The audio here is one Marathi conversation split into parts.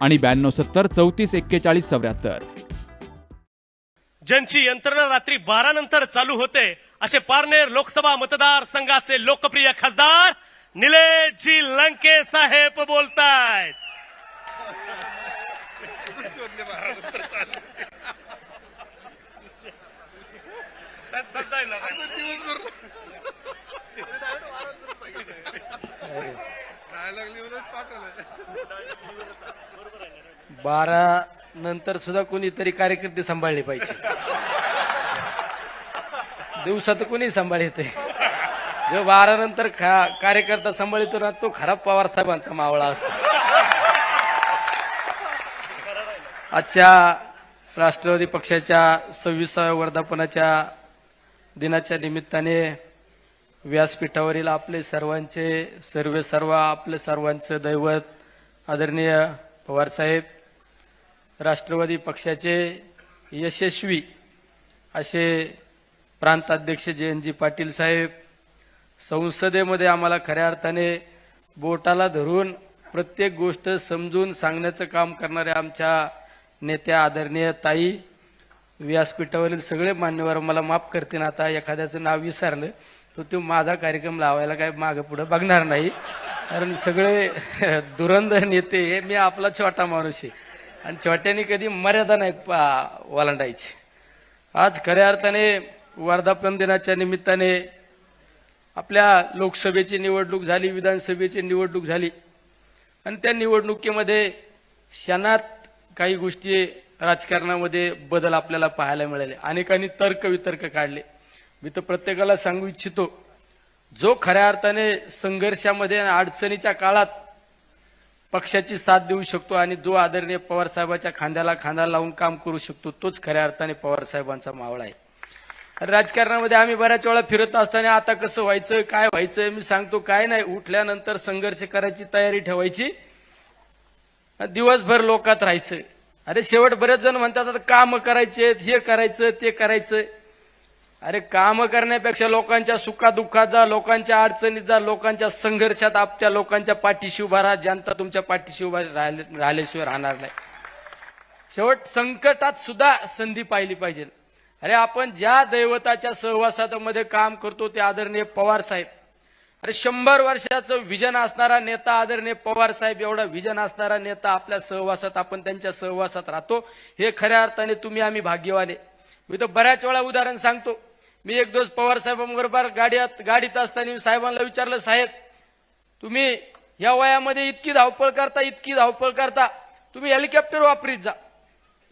आणि ब्याण्णव सत्तर चौतीस एक्केचाळीस चौऱ्याहत्तर. ज्यांची यंत्रणा रात्री बारा नंतर चालू होते असे पारनेर लोकसभा मतदार संघाचे लोकप्रिय खासदार निलेशजी लंके साहेब बोलतायत. बारा नंतर सुद्धा कोणीतरी कार्यकर्ते सांभाळले पाहिजे. दिवसात कोणी सांभाळत जो बारा नंतर खा कार्यकर्ता सांभाळतो ना तो खराब पवार साहेबांचा मावळा असतो. आजच्या राष्ट्रवादी पक्षाच्या सव्वीसाव्या वर्धापनाच्या दिनाच्या निमित्ताने व्यासपीठावरील आपले सर्वांचे सर्वे सर्व आपले सर्वांचं दैवत आदरणीय पवारसाहेब राष्ट्रवादी पक्षाचे यशस्वी असे प्रांताध्यक्ष जयंतजी पाटील साहेब संसदेमध्ये आम्हाला खऱ्या अर्थाने बोटाला धरून प्रत्येक गोष्ट समजून सांगण्याचं काम करणाऱ्या आमच्या नेत्या आदरणीय ताई व्यासपीठावरील सगळे मान्यवर मला माफ करतील. आता एखाद्याचं नाव विसरलं तर तो माझा कार्यक्रम लावायला काय मागं पुढं बघणार नाही. कारण सगळे दुरंध नेते हे मी आपला छोटा माणूस आहे. आणि छोट्याने कधी मर्यादा नाही पा- ओलांडायची. आज खऱ्या अर्थाने वर्धापन दिनाच्या निमित्ताने आपल्या लोकसभेची निवडणूक झाली विधानसभेची निवडणूक झाली. आणि त्या निवडणुकीमध्ये क्षणात काही गोष्टी राजकारणामध्ये बदल आपल्याला पाहायला मिळाले. अनेकांनी तर्क वितर्क काढले. मी तर प्रत्येकाला सांगू इच्छितो जो खऱ्या अर्थाने संघर्षामध्ये अडचणीच्या काळात पक्षाची साथ देऊ शकतो आणि जो आदरणीय पवारसाहेबाच्या खांद्याला खांदा लावून काम करू शकतो तोच खऱ्या अर्थाने पवार साहेबांचा मावळा आहे. राजकारणामध्ये आम्ही बऱ्याच वेळा फिरत असताना आता कसं व्हायचं काय व्हायचं मी सांगतो काय नाही. उठल्यानंतर संघर्ष करायची तयारी ठेवायची. दिवसभर लोकात राहायचं. अरे शेवट बरेच जण म्हणतात आता काम करायचे हे करायचं ते करायचं. अरे काम करण्यापेक्षा लोकांच्या सुखादुःखात जा लोकांच्या अडचणीत जा लोकांच्या संघर्षात आपल्या लोकांच्या पाठीशी उभा राहा. जनता तुमच्या पाठीशी उभा राहिले- राहिल्याशिवाय राहणार नाही. शेवट संकटात सुद्धा संधी पाहिली पाहिजे. अरे आपण ज्या दैवताच्या सहवासामध्ये काम करतो ते आदरणीय पवार साहेब. अरे शंभर वर्षाचं विजन असणारा नेता आदरणीय पवार साहेब एवढा विजन असणारा नेता आपल्या सहवासात आपण त्यांच्या सहवासात राहतो. हे खऱ्या अर्थाने तुम्ही आम्ही भाग्यवाने मी तर बऱ्याच वेळा उदाहरण सांगतो. मी एक दिवस पवार साहेबांबरोबर गाडीत गाडीत असताना मी साहेबांना विचारलं साहेब तुम्ही या वयामध्ये इतकी धावपळ करता इतकी धावपळ करता. तुम्ही हेलिकॉप्टर वापरीत जा.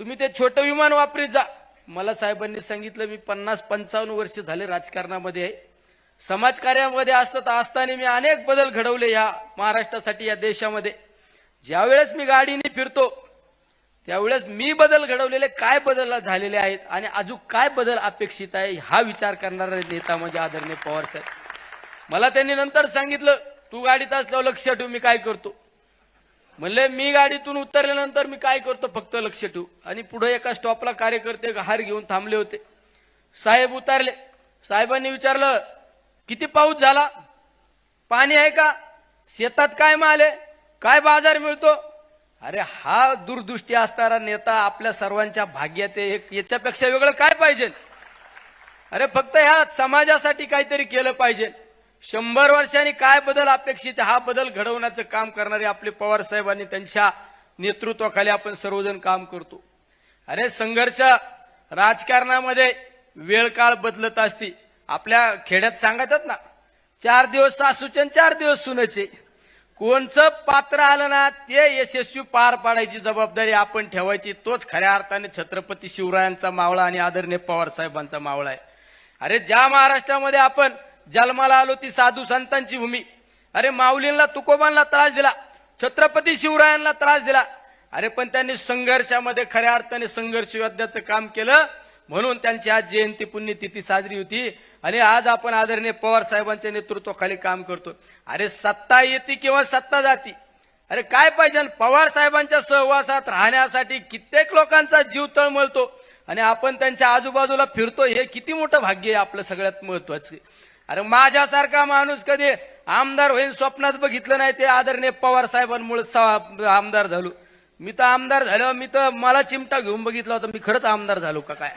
तुम्ही ते छोटं विमान वापरीत जा. मला साहेबांनी सांगितलं मी पन्नास पंचावन्न वर्ष झाले राजकारणामध्ये आहे. समाजकार्यामध्ये असतात असताना मी अनेक बदल घडवले या महाराष्ट्रासाठी या देशामध्ये. ज्यावेळेस मी गाडीने फिरतो त्यावेळेस मी बदल घडवलेले काय बदल झालेले आहेत आणि अजून काय बदल अपेक्षित आहे हा विचार करणारा नेता म्हणजे आदरणीय पवार साहेब. मला त्यांनी नंतर सांगितलं तू गाडीत असल्यावर लक्ष ठेवू मी काय करतो. म्हणले मी गाडीतून उतरल्यानंतर मी काय करतो फक्त लक्ष ठेवू. आणि पुढे एका स्टॉपला कार्यकर्ते हार घेऊन थांबले होते. साहेब उतरले. साहेबांनी विचारलं किती पाऊस झाला? पाणी आहे का? शेतात काय माल आहे? काय बाजार मिळतो? अरे हा दूरदृष्टी असणारा नेता आपल्या सर्वांच्या भाग्यात एक याच्यापेक्षा वेगळं काय पाहिजे? अरे फक्त ह्या समाजासाठी काहीतरी केलं पाहिजे. शंभर वर्षांनी काय बदल अपेक्षित हा बदल घडवण्याचं काम करणारे आपले पवार साहेबांनी त्यांच्या नेतृत्वाखाली आपण सर्वजण काम करतो. अरे संघर्ष राजकारणामध्ये वेळ काळ बदलत असती. आपल्या खेड्यात सांगतात ना चार दिवस सासूचे आणि चार दिवस सुनेचे. कोणचं पात्र आलं ना ते यशस्वी पार पाडायची जबाबदारी आपण ठेवायची. तोच खऱ्या अर्थाने छत्रपती शिवरायांचा मावळा आणि आदरणीय पवार साहेबांचा मावळा आहे. अरे ज्या महाराष्ट्रामध्ये आपण जन्माला आलो ती साधू संतांची भूमी. अरे माऊलींना तुकोबांना त्रास दिला. छत्रपती शिवरायांना त्रास दिला. अरे पण त्यांनी संघर्षामध्ये खऱ्या अर्थाने संघर्ष योद्ध्याचं काम केलं. म्हणून त्यांची आज जयंती पुण्यतिथी साजरी होती. आणि आज आपण आदरणीय पवार साहेबांच्या नेतृत्वाखाली काम करतो. अरे सत्ता येते किंवा सत्ता जाती? अरे काय पाहिजे? पवार साहेबांच्या सहवासात राहण्यासाठी कित्येक लोकांचा जीव तळमळतो आणि आपण त्यांच्या आजूबाजूला फिरतो हे किती मोठं भाग्य आहे आपलं सगळ्यात महत्वाचं. अरे माझ्यासारखा माणूस कधी आमदार होईल स्वप्नात बघितलं नाही ते आदरणीय पवार साहेबांमुळे आमदार झालो. मी तर आमदार झालो मी तर मला चिमटा घेऊन बघितला होता. मी खरंच आमदार झालो का काय?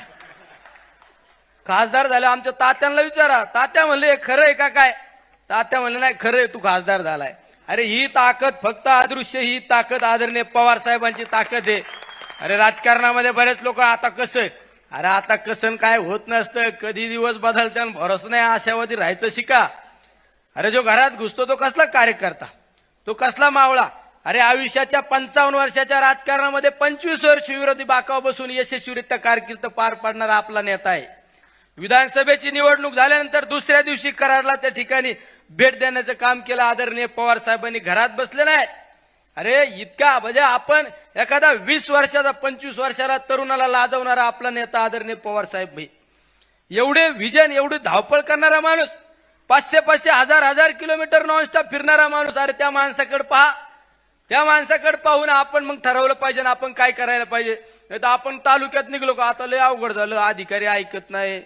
खासदार झाले आमच्या तात्यांना विचारा. तात्या म्हणले खरं आहे का काय? तात्या म्हणले नाही खरं आहे तू खासदार झालाय. अरे ही ताकद फक्त अदृश्य ही ताकद आदरणीय पवार साहेबांची ताकद आहे. अरे राजकारणामध्ये बरेच लोक आता कसं आहे? अरे आता कसं काय होत नसतं. कधी दिवस बदलते आणि भरोसा नाही आशावादी राहायचं शिका. अरे जो घरात घुसतो तो कसला कार्यकर्ता? तो कसला मावळा? अरे आयुष्याच्या पंचावन्न वर्षाच्या राजकारणामध्ये पंचवीस वर्ष विरोधी बाकाव बसून यशस्वीरित्या कारकीर्द पार पाडणारा आपला नेता आहे. विधानसभेची निवडणूक झाल्यानंतर दुसऱ्या दिवशी कराडला त्या ठिकाणी भेट देण्याचं काम केलं. आदरणीय पवार साहेबांनी घरात बसले नाही अरे इतका म्हणजे आपण एखादा वीस वर्षाचा पंचवीस वर्षाला तरुणाला लाजवणारा आपला नेता आदरणीय पवार साहेब भाई. एवढे विजन एवढी धावपळ करणारा माणूस पाचशे पाचशे हजार हजार किलोमीटर नॉनस्टॉप फिरणारा माणूस अरे त्या माणसाकडे पहा. त्या माणसाकडे पाहून आपण मग ठरवलं पाहिजे ना आपण काय करायला पाहिजे. नाही तर आपण तालुक्यात निघलो का? आता लय अवघड झालं. अधिकारी ऐकत नाही.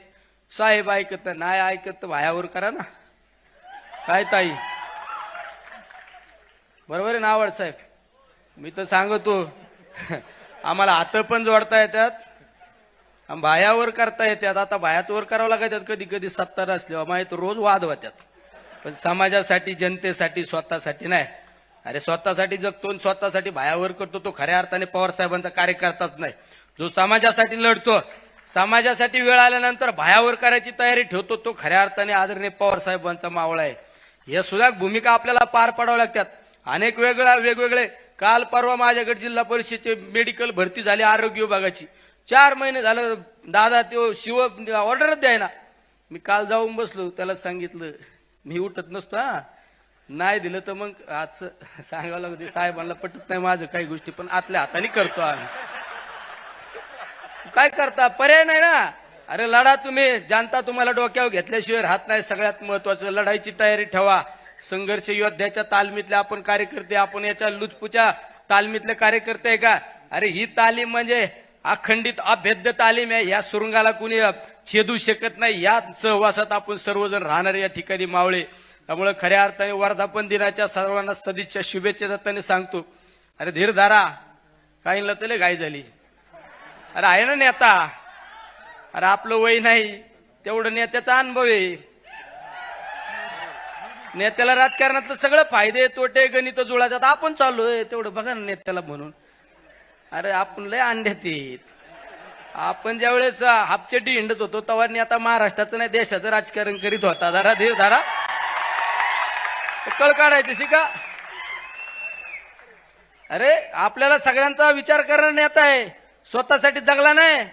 साहेब ऐकत नाही ऐकत तर भायावर करा ना. काय ताई? बरोबर आहे ना आवड साहेब? मी तर सांगतो आम्हाला हात पण जोडता येतात भायावर करता येतात. आता बायाच वर करावं लागतात कधी कधी सत्ता नसल्यावर माहीत रोज वाद होत्यात पण समाजासाठी जनतेसाठी स्वतःसाठी नाही. अरे स्वतःसाठी जगतो आणि स्वतःसाठी भायावर करतो तो खऱ्या अर्थाने पवार साहेबांचा कार्यकर्ताच नाही. जो समाजासाठी लढतो समाजासाठी वेळ आल्यानंतर भायावर करायची तयारी ठेवतो तो खऱ्या अर्थाने आदरणीय पवार साहेबांचा मावळा आहे. या सुद्धा भूमिका आपल्याला पार पाडाव्या लागतात. अनेक वेगळ्या वेगवेगळे काल परवा माझ्याकडे जिल्हा परिषदेचे मेडिकल भरती झाली आरोग्य विभागाची. चार महिने झालं दादा तो शिव ऑर्डरच द्यायना. मी काल जाऊन बसलो त्याला सांगितलं मी उठत नसतो हा. नाही दिलं तर मग आज सांगावं लागते साहेबांना पटत नाही माझं काही गोष्टी पण आतल्या हाताने करतो आम्ही. काय करता? पर्याय नाही ना? अरे लढा तुम्ही. जनता तुम्हाला डोक्यावर घेतल्याशिवाय राहत नाही. सगळ्यात महत्वाचं लढाईची तयारी ठेवा. संघर्ष योद्ध्याच्या तालमीतले आपण कार्यकर्ते आपण याच्या लुचपुच्या तालमीतले कार्यकर्ते का? अरे ही तालीम म्हणजे अखंडित अभेद्य तालीम आहे. या सुरुंगाला कुणी छेदू शकत नाही. या सहवासात आपण सर्वजण राहणार या ठिकाणी मावळे. त्यामुळे खऱ्या अर्थाने वर्धापन दिनाच्या सर्वांना सदिच्छा शुभेच्छा दत्ताने सांगतो. अरे धीर धारा. काहींना तले घाई झाली. अरे आहे ना नेता. अरे आपलं वय नाही तेवढं नेत्याचा अनुभव आहे. नेत्याला राजकारणातलं सगळं फायदे तोटे गणित जुळातात आपण चाललोय तेवढं बघा ना नेत्याला म्हणून. अरे आपण लय अंड्यात येत आपण ज्या वेळेस हापचेटी हिंडत होतो तेव्हा नेता महाराष्ट्राचं नाही देशाचं राजकारण करीत होता. जरा देव धारा. कळ काढायची शिका अरे आपल्याला सगळ्यांचा विचार करणारा नेता आहे. स्वतःसाठी जगला नाही.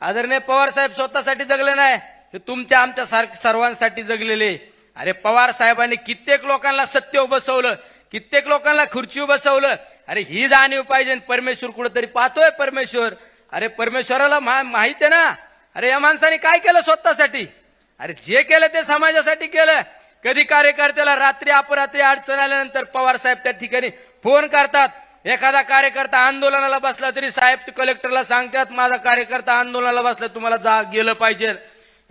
आदरणीय पवार साहेब स्वतःसाठी जगले नाही. हे तुमच्या आमच्या सारख सर्वांसाठी जगलेले. अरे पवार साहेबांनी कित्येक लोकांना सत्य बसवलं कित्येक लोकांना खुर्ची बसवलं अरे ही जाणीव पाहिजे परमेश्वर कुठेतरी पाहतोय परमेश्वर. अरे परमेश्वराला मा- माहीत आहे ना? अरे या माणसाने काय केलं स्वतःसाठी? अरे जे केलं ते समाजासाठी केलं. कधी कार्यकर्त्याला रात्री अपरात्री अडचण आल्यानंतर पवार साहेब त्या ठिकाणी फोन करतात. एखादा कार्यकर्ता आंदोलनाला बसला तरी साहेब ते कलेक्टरला सांगतात माझा कार्यकर्ता आंदोलनाला बसला तुम्हाला जा गेलं पाहिजे.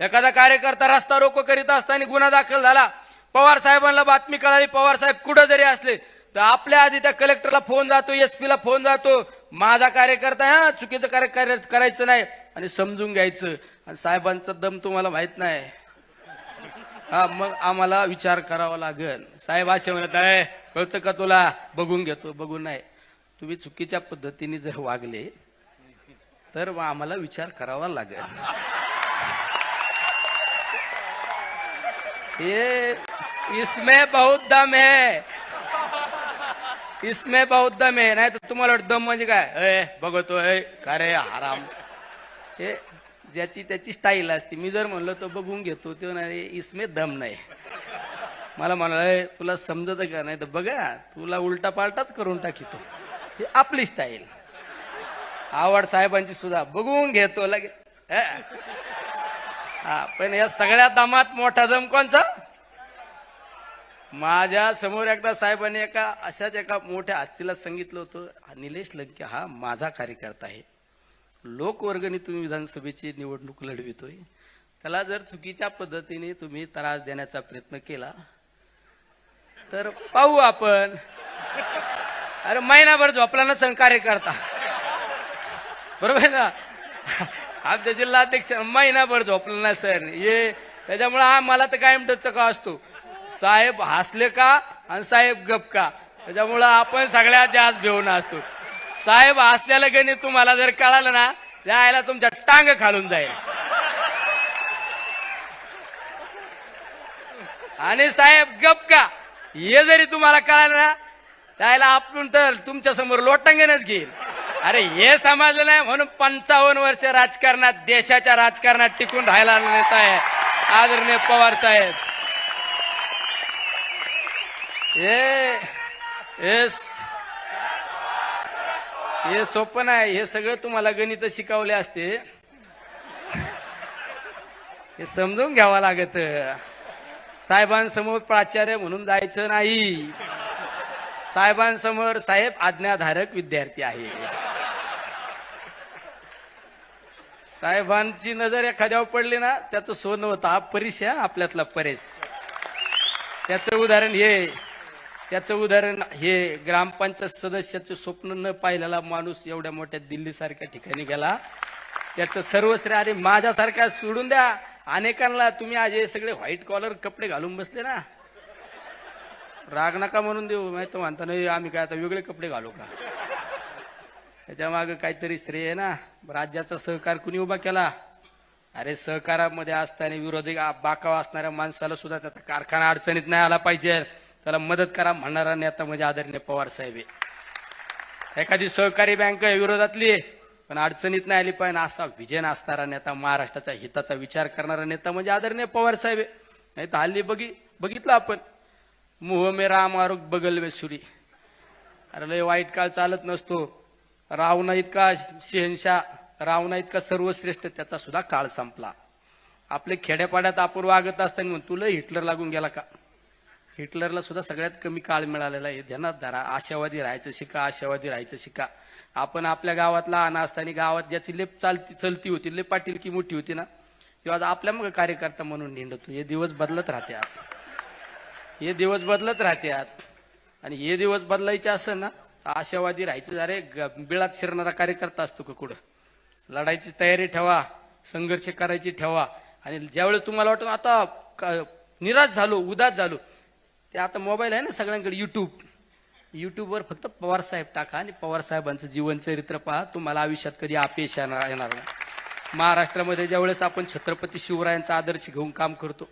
एखादा कार्यकर्ता रस्ता रोको करीत असताना गुन्हा दाखल झाला. पवार साहेबांना बातमी कळाली पवार साहेब कुठं जरी असले तर आपल्या आधी त्या कलेक्टरला फोन जातो एसपीला फोन जातो. माझा कार्यकर्ता हा चुकीचं कार्य कार्य करायचं नाही. आणि समजून घ्यायचं. आणि साहेबांचा दम तुम्हाला माहीत नाही. हा मग आम्हाला विचार करावा लागेल. साहेब असे म्हणत आहे कळतं का तुला? बघून घेतो बघून नाही. तुम्ही चुकीच्या पद्धतीने जर वागले तर मग आम्हाला विचार करावा लागेल. हे इसमें बहुत दम है. इसमें बहुत दम है. नाही तर तुम्हाला वाटतं दम म्हणजे काय? अय का रे आराम. हे ज्याची त्याची स्टाईल असते. मी जर म्हणलं तर बघून घेतो तो नाही इसमे दम नाही. मला म्हणाल तुला समजत का? नाही तर बघा तुला उलटा पालटाच करून टाकितो ही आपली स्टाईल आवड साहेबांची सुद्धा. बघून घेतो लगे हा. पण या सगळ्या दमात मोठा दम कोणचा? माझ्यासमोर एकदा साहेबांनी एका अशाच एका मोठ्या आस्तीला सांगितलं होतं निलेश लंके हा माझा कार्यकर्ता आहे. लोकवर्गणी तुम्ही विधानसभेची निवडणूक लढवितोय. त्याला जर चुकीच्या पद्धतीने तुम्ही त्रास देण्याचा प्रयत्न केला तर पाहू आपण. अरे महिनाभर झोपला नसेल कार्यकर्ता. बरोबर ना? आमच्या जिल्हाध्यक्ष महिनाभर झोपला नसेल ये त्याच्यामुळे हा मला तर कायम टचका असतो. साहेब हसले का आणि साहेब गप का? त्याच्यामुळं आपण सगळ्यात जास्त भेऊन असतो. साहेब हसल्याला गणित तुम्हाला जर कळालं ना त्याला तुमच्या टांग खालून जाईल. आणि साहेब गप का? हे जरी तुम्हाला कळालं ना त्याला आपण तर तुमच्यासमोर लोटांगणच घेईल अरे हे समजलं नाही म्हणून पंचावन्न वर्ष राजकारणात देशाच्या राजकारणात टिकून राहायला नेता आहे आदरणीय पवार साहेब. हे हे सोपं नाही हे सगळं तुम्हाला गणित शिकवले असते. हे समजून घ्यावं लागत. साहेबांसमोर प्राचार्य म्हणून जायचं नाही. साहेबांसमोर साहेब आज्ञाधारक विद्यार्थी आहे. साहेबांची नजर एखाद्यावर पडली ना त्याचं सोनं होतं. हा परेश आहे आपल्यातला परेश त्याचं उदाहरण हे. त्याचं उदाहरण हे ग्रामपंचायत सदस्याचं स्वप्न न पाहिलेला माणूस एवढ्या मोठ्या दिल्लीसारख्या ठिकाणी गेला. त्याचं सर्वश्रेय अरे माझ्यासारख्या सोडून द्या. अनेकांना तुम्ही आज हे सगळे व्हाईट कॉलर कपडे घालून बसले ना. राग नका म्हणून देऊ. माहिती म्हणता नाही आम्ही काय आता वेगळे कपडे घालू का? त्याच्यामागे काहीतरी श्रेय आहे ना. राज्याचा सहकार कुणी उभा केला? अरे सहकारामध्ये असताना विरोधी बाकाव असणाऱ्या माणसाला सुद्धा त्याचा कारखाना अडचणीत नाही आला पाहिजे. त्याला मदत करा म्हणणारा नेता म्हणजे आदरणीय पवार साहेब आहे. एखादी सहकारी बँक आहे विरोधातली आहे, पण अडचणीत नाही आली पाहिजे. असा विजन असणारा नेता महाराष्ट्राच्या हिताचा विचार करणारा नेता म्हणजे आदरणीय पवार साहेब नाही तर हल्ली बघी बघितलं आपण. मोह मे राम आरोग बगल वेसुरी अरे लय वाईट काळ चालत नसतो. रावणा इतका शहनशाह रावणा इतका सर्वश्रेष्ठ? त्याचा सुद्धा काळ संपला. आपले खेड्यापाड्यात आपण वागत असताना म्हणून तुला हिटलर लागून गेला का? हिटलरला सुद्धा सगळ्यात कमी काळ मिळालेला आहे. ध्यानात धरा. आशावादी राहायचं शिका आशावादी राहायचं शिका. आपण आपल्या गावात लहान असताना गावात ज्याची लेप चालती चलती होती लेप पाटील की मोठी होती ना तेव्हा आज आपल्या मग कार्यकर्ता म्हणून निंडतो. हे दिवस बदलत राहते हे दिवस बदलत राहतात आणि हे दिवस बदलायचे असेल ना आशावादी राहायचं. अरे ग- बिळात शिरणारा कार्यकर्ता असतो का कुठं? लढायची तयारी ठेवा संघर्ष करायची ठेवा. आणि ज्यावेळेस तुम्हाला वाटतं आता क- निराश झालो उदास झालो ते आता मोबाईल आहे ना सगळ्यांकडे युट्यूब युट्यूबवर फक्त पवार साहेब टाका आणि पवार साहेबांचं जीवनचरित्र पहा. तुम्हाला आयुष्यात कधी अपयश येणार येणार नाही. महाराष्ट्रामध्ये ज्यावेळेस आपण छत्रपती शिवरायांचा आदर्श घेऊन काम करतो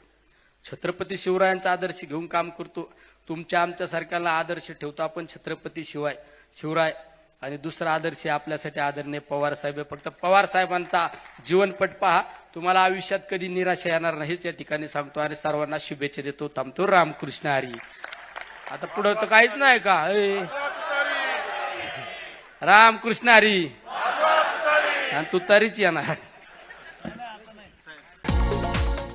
छत्रपती शिवरायांचा आदर्श घेऊन काम करतो. तुमच्या आमच्या सरकारला आदर्श ठेवतो आपण छत्रपती शिवाय. शिवराय आणि दुसरा आदर्श आहे आपल्यासाठी आदरणीय पवार साहेब फक्त पवार साहेबांचा जीवनपट पहा. तुम्हाला आयुष्यात कधी निराशा येणार नाहीच या ठिकाणी सांगतो आणि सर्वांना शुभेच्छा देतो. थांबतो. रामकृष्ण हरी. आता पुढं तर काहीच नाही का? रामकृष्ण हरी. आणि तू तरीच येणार.